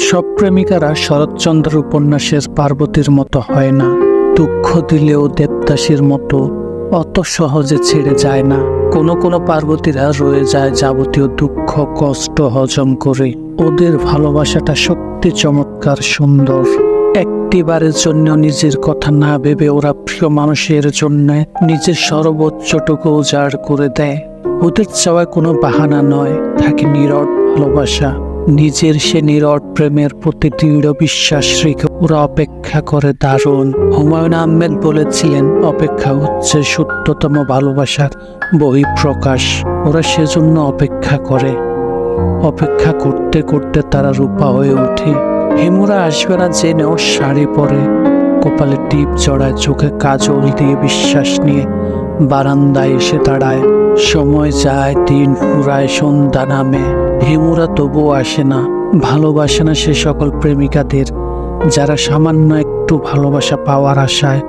সব প্রেমিকারা শরৎচন্দ্র উপন্যাসের পার্বতীর মতো হয় না। দুঃখ দিলেও দেবদাসীর মতো অত সহজে ছেড়ে যায় না। কোনো কোনো পার্বতীরা রয়ে যায় যাবতীয় দুঃখ, কষ্ট হজম করে। ওদের ভালোবাসাটা সত্যি চমৎকার সুন্দর। একটিবারের জন্য নিজের কথা না ভেবে ওরা প্রিয় মানুষের জন্য নিজের সর্বোচ্চটুকু উজাড় করে দেয়। ওদের চাওয়ায় কোনো বাহানা নয়, থাকে নীরব ভালোবাসা। নিজের সে নিরট প্রেমের প্রতি দৃঢ় বিশ্বাস রেখে ওরা অপেক্ষা করে দারুণ। হুমায়ুন আহমেদ বলেছিলেন, অপেক্ষা হচ্ছে সত্যতম ভালোবাসার বহিঃপ্রকাশ। ওরা সেজন্য অপেক্ষা করে। অপেক্ষা করতে করতে তারা রূপা হয়ে ওঠে। হেমুরা আসবে না জেনেও শাড়ি পরে। কপালে টিপ চড়ায় চোখে কাজল দিয়ে বিশ্বাস নিয়ে বারান্দায় এসে দাঁড়ায়। সময় যায়, দিন ফুরায় সন্ধ্যা নামে। হেমুরা তবুও আসে না, ভালোবাসে না সে সকল প্রেমিকাদের, যারা সামান্য একটু ভালোবাসা পাওয়ার আশায়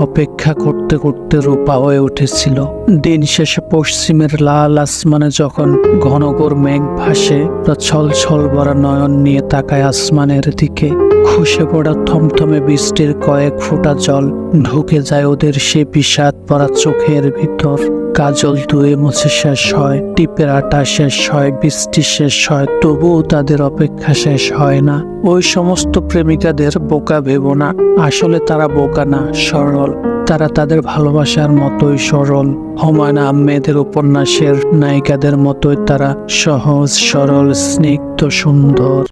অপেক্ষা করতে করতে রূপা হয়ে উঠেছিল। দিন শেষে পশ্চিমের লাল আসমানে যখন ঘনঘোর মেঘ ভাসে, তা ছল ছল ভরা নয়ন নিয়ে তাকায় আসমানের দিকে। খসে পড়া থমথমে বৃষ্টির কয়েক ফোঁটা জল ঢুকে যায় ওদের সে বিষাদ পড়া চোখের ভিতর। কাজল ধুয়ে মুছে শেষ হয়, টিপের আটা শেষ হয়, বৃষ্টি শেষ হয়, তবুও তাদের অপেক্ষা শেষ হয় না। ওই সমস্ত প্রেমিকাদের বোকা ভেবো না। আসলে তারা বোকা না, সরল। তারা তাদের ভালোবাসার মতোই সরল। হুমায়ুন আহমেদের উপন্যাসের নায়িকাদের মতোই তারা সহজ, সরল, স্নিগ্ধ, সুন্দর।